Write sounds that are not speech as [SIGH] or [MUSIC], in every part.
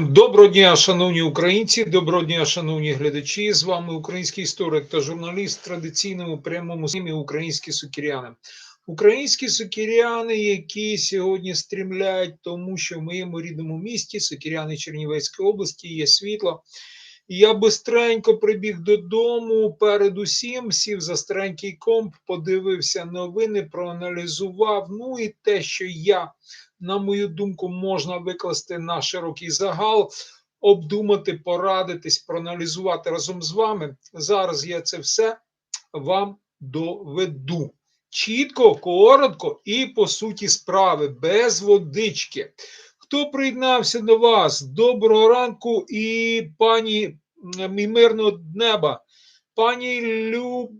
Доброго дня, шановні українці, доброго дня, шановні глядачі. З вами український історик та журналіст традиційному прямому сім'ї Українські сукіряни. Українські сукіряни, які сьогодні стрімляють, тому що в моєму рідному місті, сукіряни Чернівецької області, є світло. Я бистренько прибіг додому. Передусім сів за старенький комп, подивився новини, проаналізував. Ну і те, що я на мою думку, можна викласти на широкий загал, обдумати, порадитись, проаналізувати разом з вами. Зараз я це все вам доведу. Чітко, коротко і по суті справи, без водички. Хто приєднався до вас? Доброго ранку і пані і мирного неба, пані Люб,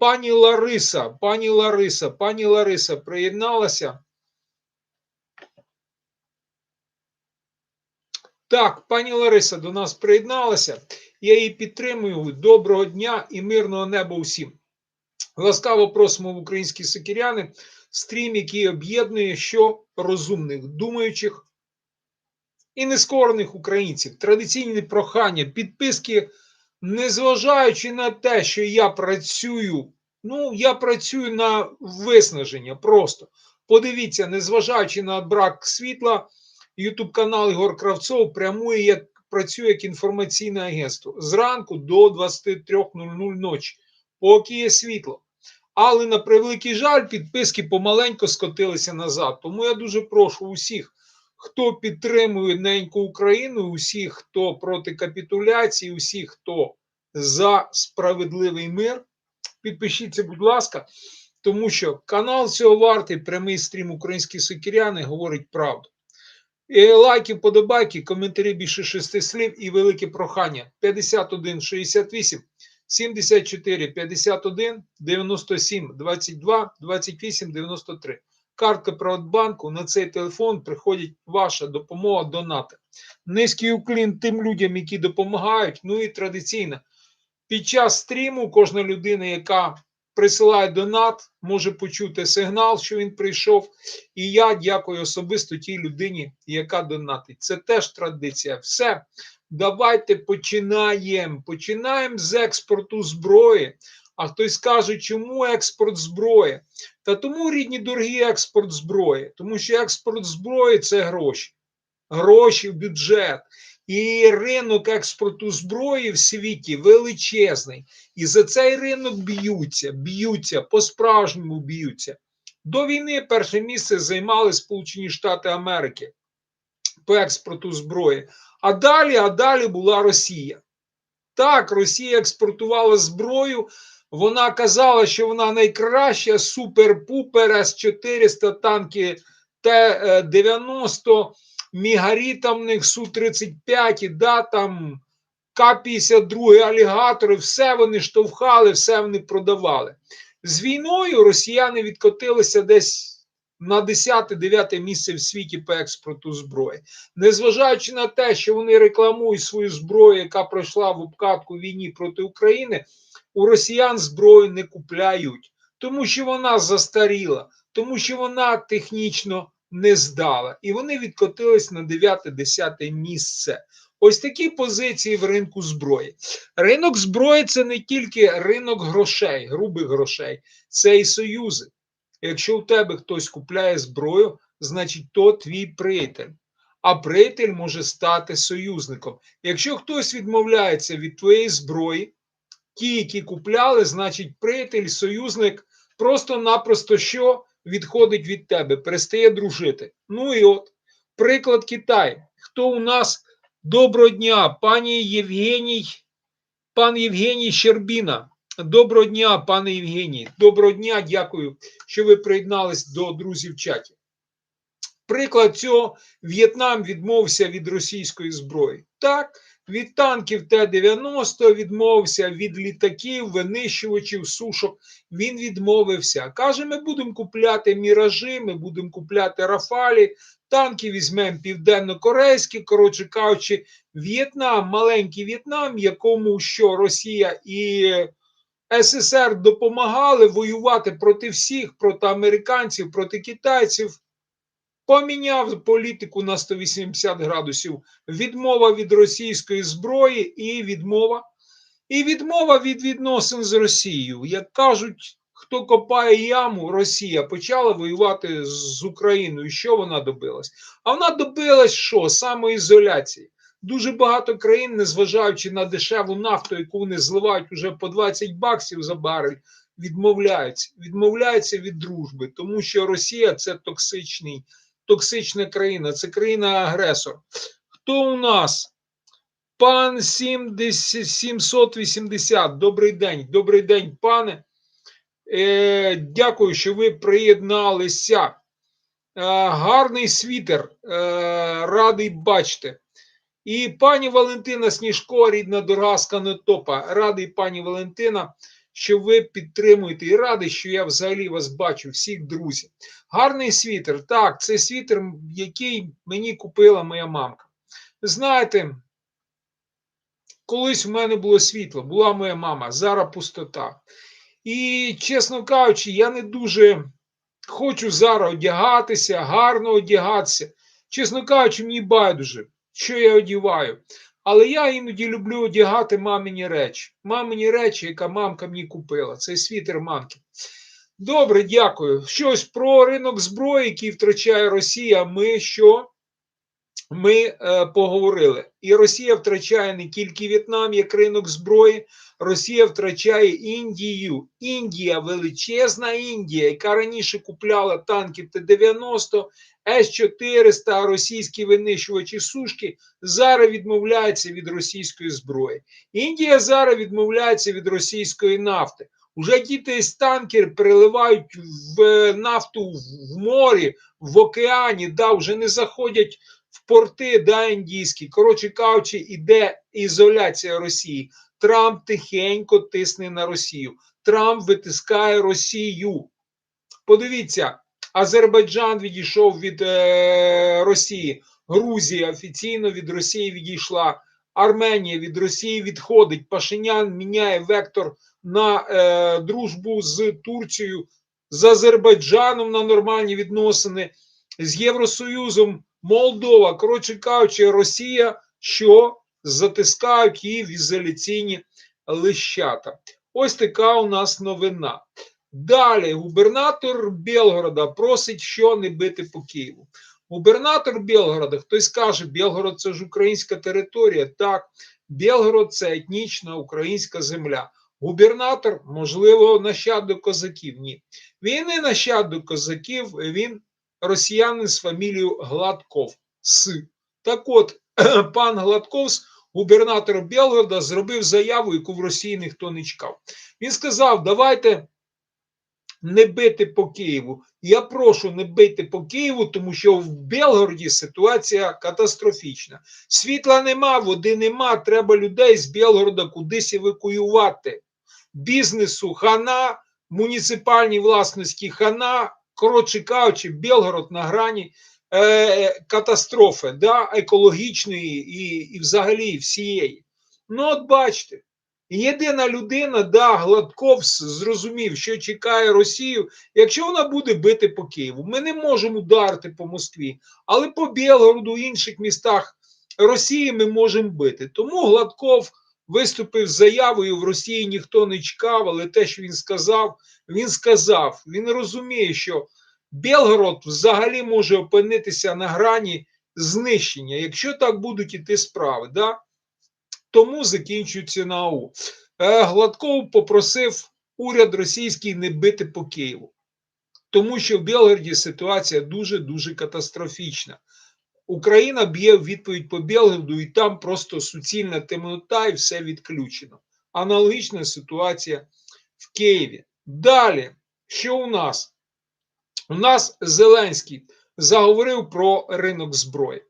пані Лариса, пані Лариса, пані Лариса приєдналася. Так, пані Лариса до нас приєдналася. Я її підтримую. Доброго дня і мирного неба усім. Ласкаво просимо в українські сокіряни, стрім, який об'єднує що розумних, думаючих і нескорених українців. Традиційні прохання, підписки, незважаючи на те, що я працюю, ну, я працюю на виснаження просто. Подивіться, незважаючи на брак світла. Ютуб канал Ігор Кравцов прямує як працює як інформаційне агентство зранку до 23.00 ночі, поки є світло. Але на превеликий жаль, підписки помаленько скотилися назад. Тому я дуже прошу усіх, хто підтримує неньку Україну, усіх, хто проти капітуляції, усіх, хто за справедливий мир. Підпишіться, будь ласка, тому що канал цього вартий, прямий стрім Українські сокіряни говорить правду. І лайки, подобайки, коментарі більше шести слів і велике прохання 51 68 74 51 97 22 28 93. Картка Приватбанку на цей телефон приходить ваша допомога донати. Низький уклін тим людям, які допомагають. Ну і традиційно. Під час стріму кожна людина, яка присилає донат, може почути сигнал, що він прийшов. І я дякую особисто тій людині, яка донатить. Це теж традиція. Все, давайте починаємо. Починаємо з експорту зброї. А хтось каже, чому експорт зброї? Та тому рідні дорогі експорт зброї, тому що експорт зброї це гроші, гроші в бюджет. І ринок експорту зброї в світі величезний. І за цей ринок б'ються, б'ються, по-справжньому б'ються. До війни перше місце займали Сполучені Штати Америки по експорту зброї. А далі, а далі була Росія. Так, Росія експортувала зброю. Вона казала, що вона найкраща супер-пупер С-400 танки Т-90 мігарітамних Су-35, да, там К-52 алігатори, все вони штовхали, все вони продавали. З війною росіяни відкотилися десь на 10-9 місце в світі по експорту зброї. Незважаючи на те, що вони рекламують свою зброю, яка пройшла в обкатку війні проти України, у росіян зброю не купляють, тому що вона застаріла, тому що вона технічно не здала. І вони відкотились на 9-10 місце. Ось такі позиції в ринку зброї. Ринок зброї це не тільки ринок грошей, грубих грошей, це і союзи. Якщо у тебе хтось купляє зброю, значить то твій приятель. А приятель може стати союзником. Якщо хтось відмовляється від твоєї зброї, ті, які купляли, значить приятель, союзник просто-напросто що відходить від тебе, перестає дружити. Ну і от приклад Китай. Хто у нас доброго дня, пані Євгеній, пан Євгеній Щербіна. Доброго дня, пане Євгеній. Доброго дня, дякую, що ви приєднались до друзів в чаті. Приклад цього В'єтнам відмовився від російської зброї. Так, від танків Т-90 відмовився, від літаків, винищувачів, сушок. Він відмовився. Каже, ми будемо купляти міражі, ми будемо купляти Рафалі, танки візьмемо південно-корейські, коротше кажучи, В'єтнам, маленький В'єтнам, якому що Росія і СССР допомагали воювати проти всіх, проти американців, проти китайців. поміняв політику на 180 градусів. Відмова від російської зброї і відмова, і відмова від відносин з Росією. Як кажуть, хто копає яму, Росія почала воювати з Україною. Що вона добилась? А вона добилась що? Самоізоляції. Дуже багато країн, незважаючи на дешеву нафту, яку вони зливають уже по 20 баксів за барель, відмовляються. Відмовляються від дружби, тому що Росія це токсичний, токсична країна, це країна-агресор. Хто у нас? Пан 780. Добрий день, добрий день, пане. Е, Дякую, що ви приєдналися. Е, гарний світер, е, радий бачити. І пані Валентина Сніжко, рідна дорога з Канотопа, радий пані Валентина, що ви підтримуєте і радий, що я взагалі вас бачу, всіх друзів. Гарний світер. Так, це світер, який мені купила моя мамка. Знаєте, колись в мене було світло, була моя мама, зараз пустота. І, чесно кажучи, я не дуже хочу зараз одягатися, гарно одягатися. Чесно кажучи, мені байдуже, що я одіваю. Але я іноді люблю одягати мамині речі. Мамині речі, яка мамка мені купила. Це світер мамки. Добре, дякую. Щось про ринок зброї, який втрачає Росія. Ми що? Ми е, поговорили. І Росія втрачає не тільки В'єтнам як ринок зброї, Росія втрачає Індію. Індія, величезна Індія, яка раніше купляла танки Т-90, С-400, російські винищувачі сушки, зараз відмовляється від російської зброї. Індія зараз відмовляється від російської нафти. Уже діти з танкер переливають в нафту в морі, в океані, да, вже не заходять в порти да, індійські. Коротше кажучи, іде ізоляція Росії. Трамп тихенько тисне на Росію. Трамп витискає Росію. Подивіться, Азербайджан відійшов від е, Росії, Грузія офіційно від Росії відійшла, Арменія від Росії відходить. Пашинян міняє вектор на е, дружбу з Турцією, з Азербайджаном на нормальні відносини, з Євросоюзом, Молдова. Коротше кажучи, Росія, що затискають її в ізоляційні лищата. Ось така у нас новина. Далі губернатор Білгорода просить, що не бити по Києву. Губернатор Білгорода, хтось каже, Білгород це ж українська територія. Так, Білгород це етнічна українська земля. Губернатор, можливо, нащадок козаків. Ні. Він не нащадок козаків, він росіянин з фамілією Гладков. С. Так от, [CLEARS THROAT] пан Гладков, губернатор Білгорода, зробив заяву, яку в Росії ніхто не чекав. Він сказав: давайте не бити по Києву. Я прошу не бити по Києву, тому що в Білгороді ситуація катастрофічна. Світла нема, води нема. Треба людей з Білгорода кудись евакуювати. Бізнесу хана, муніципальній власності хана. Коротше кажучи, Білгород на грані е, катастрофи, да, екологічної і, і взагалі всієї. Ну, от бачите. Єдина людина, да, Гладков зрозумів, що чекає Росію, якщо вона буде бити по Києву. Ми не можемо ударити по Москві, але по Білгороду, інших містах Росії ми можемо бити. Тому Гладков виступив з заявою в Росії ніхто не чекав, але те, що він сказав, він сказав. Він розуміє, що Білгород взагалі може опинитися на грані знищення, якщо так будуть іти справи. Да? Тому закінчується НАУ. Гладков попросив уряд російський не бити по Києву, тому що в Білгороді ситуація дуже-дуже катастрофічна. Україна б'є відповідь по Білгороду, і там просто суцільна темнота і все відключено. Аналогічна ситуація в Києві. Далі, що у нас? У нас Зеленський заговорив про ринок зброї.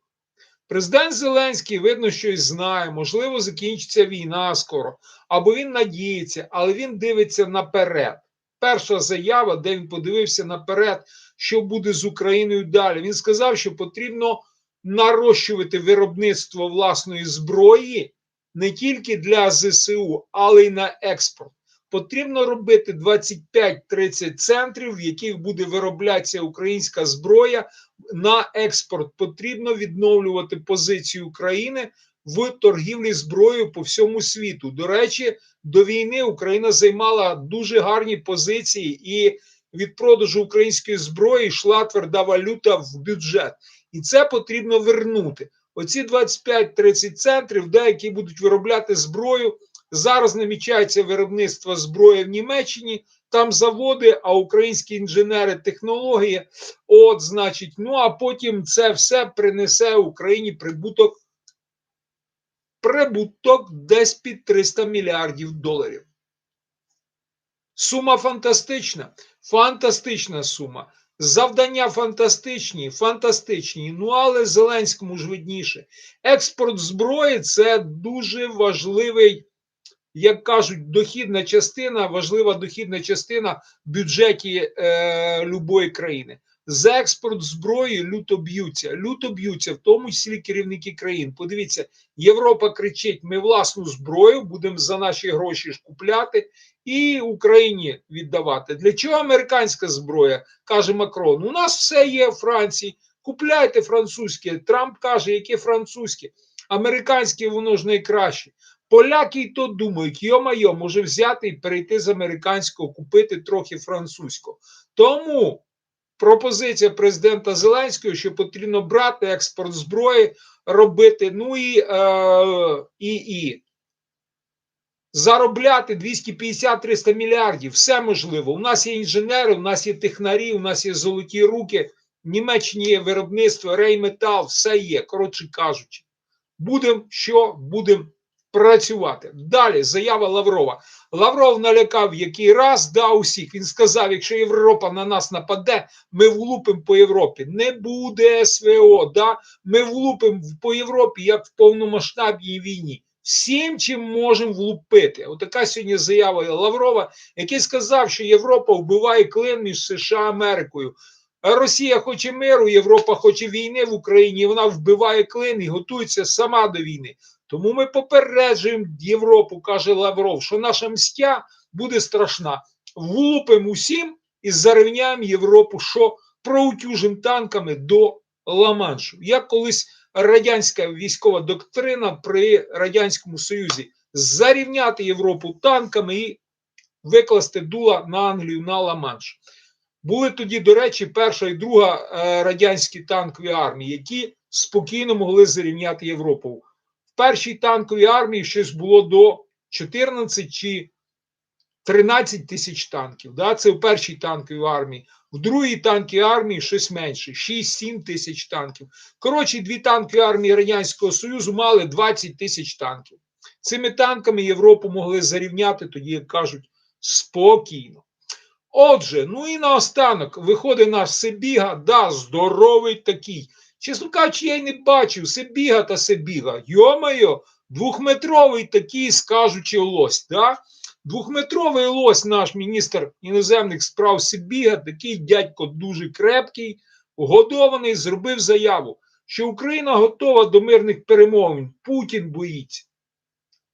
Президент Зеленський, видно, щось знає, можливо, закінчиться війна скоро, або він надіється, але він дивиться наперед. Перша заява, де він подивився наперед, що буде з Україною далі. Він сказав, що потрібно нарощувати виробництво власної зброї не тільки для ЗСУ, але й на експорт. Потрібно робити 25-30 центрів, в яких буде вироблятися українська зброя на експорт. Потрібно відновлювати позицію України в торгівлі зброєю по всьому світу. До речі, до війни Україна займала дуже гарні позиції, і від продажу української зброї йшла тверда валюта в бюджет. І це потрібно вернути. Оці 25-30 центрів, де які будуть виробляти зброю. Зараз намічається виробництво зброї в Німеччині, там заводи, а українські інженери технології. От, значить, ну а потім це все принесе Україні прибуток. Прибуток десь під 300 мільярдів доларів. Сума фантастична, фантастична сума. Завдання фантастичні, фантастичні. Ну але Зеленському ж видніше. Експорт зброї це дуже важливий, як кажуть, дохідна частина, важлива дохідна частина в бюджеті е, любої країни. За експорт зброї люто б'ються, люто б'ються, в тому числі керівники країн. Подивіться, Європа кричить: ми власну зброю будемо за наші гроші ж купляти і Україні віддавати. Для чого американська зброя? каже Макрон. У нас все є в Франції. Купляйте французьке. Трамп каже, яке французьке, американське воно ж найкраще. Поляки й то думають, йо-майо, може взяти і перейти з американського, купити трохи французького. Тому пропозиція президента Зеленського, що потрібно брати експорт зброї, робити, ну і, е, і, і заробляти 250-300 мільярдів. Все можливо. У нас є інженери, у нас є технарі, у нас є золоті руки. В Німеччині є виробництво, рейметал, все є. Коротше кажучи, будемо що будемо працювати. Далі заява Лаврова. Лавров налякав який раз да усіх. Він сказав: якщо Європа на нас нападе, ми влупимо по Європі. Не буде СВО. да Ми влупимо по Європі як в повномасштабній війні. Всім, чим можемо влупити. Отака сьогодні заява Лаврова, який сказав, що Європа вбиває клин між США і Америкою. Росія хоче миру, Європа хоче війни в Україні. Вона вбиває клин і готується сама до війни. Тому ми попереджуємо Європу, каже Лавров, що наша мстя буде страшна. Влупимо усім і зарівняємо Європу, що проутюжимо танками до Ла-Маншу. Як колись радянська військова доктрина при Радянському Союзі зарівняти Європу танками і викласти дула на Англію на Ла-Манш. Були тоді, до речі, перша і друга е, радянські танкові армії, які спокійно могли зарівняти Європу. Першій танковій армії щось було до 14 чи 13 тисяч танків. Да? Це в першій танковій армії. В другій танковій армії щось менше 6-7 тисяч танків. Коротше, дві танкові армії Радянського Союзу мали 20 тисяч танків. Цими танками Європу могли зарівняти, тоді, як кажуть, спокійно. Отже, ну і наостанок виходить наш Себіга, да, здоровий такий. Чесно кажучи, я й не бачив Себіга та Себіга. Йо-моє, двохметровий такий, скажучи, лось. Да? Двохметровий лось наш міністр іноземних справ Себіга, такий дядько дуже крепкий, годований, зробив заяву, що Україна готова до мирних перемовин. Путін боїться.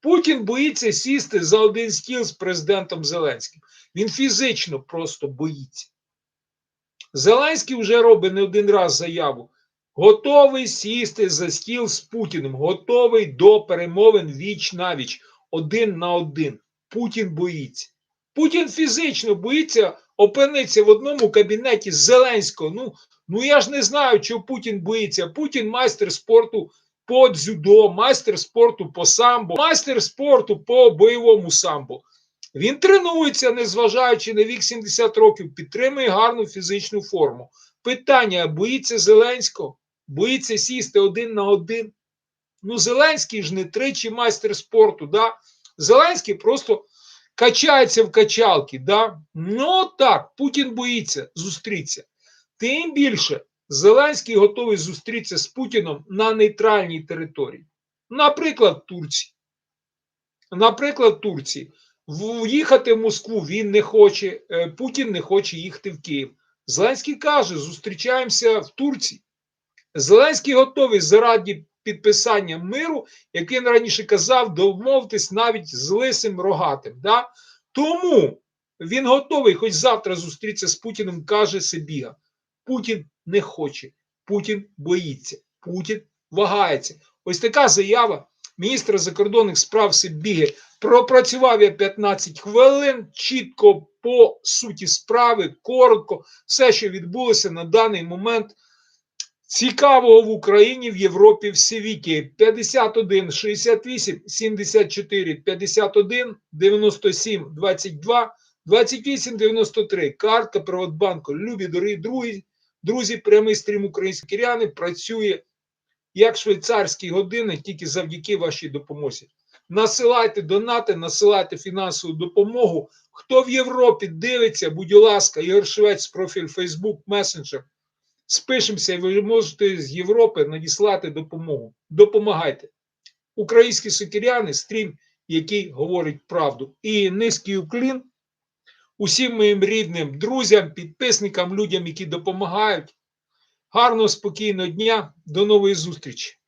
Путін боїться сісти за один стіл з президентом Зеленським. Він фізично просто боїться. Зеленський вже робить не один раз заяву. Готовий сісти за стіл з Путіним, готовий до перемовин віч на віч, один на один. Путін боїться. Путін фізично боїться опинитися в одному кабінеті Зеленського. Ну, ну я ж не знаю, чого Путін боїться. Путін майстер спорту по дзюдо, майстер спорту по самбо, майстер спорту по бойовому самбо. Він тренується, незважаючи на вік 70 років, підтримує гарну фізичну форму. Питання: боїться Зеленського, боїться сісти один на один. Ну, Зеленський ж не тричі майстер спорту. да? Зеленський просто качається в качалки. Да? Ну так, Путін боїться зустрітися. Тим більше Зеленський готовий зустрітися з Путіном на нейтральній території. Наприклад, Турції. Наприклад, Турції. В'їхати в Москву він не хоче, е, Путін не хоче їхати в Київ. Зеленський каже: зустрічаємося в Турції. Зеленський готовий заради підписання миру, як він раніше казав, домовитись навіть з лисим рогатим. Да? Тому він готовий, хоч завтра зустрітися з Путіним, каже Себіга. Путін не хоче. Путін боїться, Путін вагається. Ось така заява міністра закордонних справ Сибіги. Пропрацював я 15 хвилин, чітко по суті справи, коротко, все, що відбулося на даний момент. Цікавого в Україні, в Європі, в світі 51 68 74 51 97 22 28 93. Картка Приватбанку. Любі дорогі друзі, прямий стрім українські кіряни працює як швейцарський годинник, тільки завдяки вашій допомозі. Насилайте донати, насилайте фінансову допомогу. Хто в Європі дивиться, будь ласка, Ігор Швець, профіль Facebook, Messenger. Спишемося, і ви можете з Європи надіслати допомогу. Допомагайте. Українські сокиряни, стрім, який говорить правду. І низький уклін усім моїм рідним друзям, підписникам, людям, які допомагають. Гарного, спокійного дня, до нової зустрічі!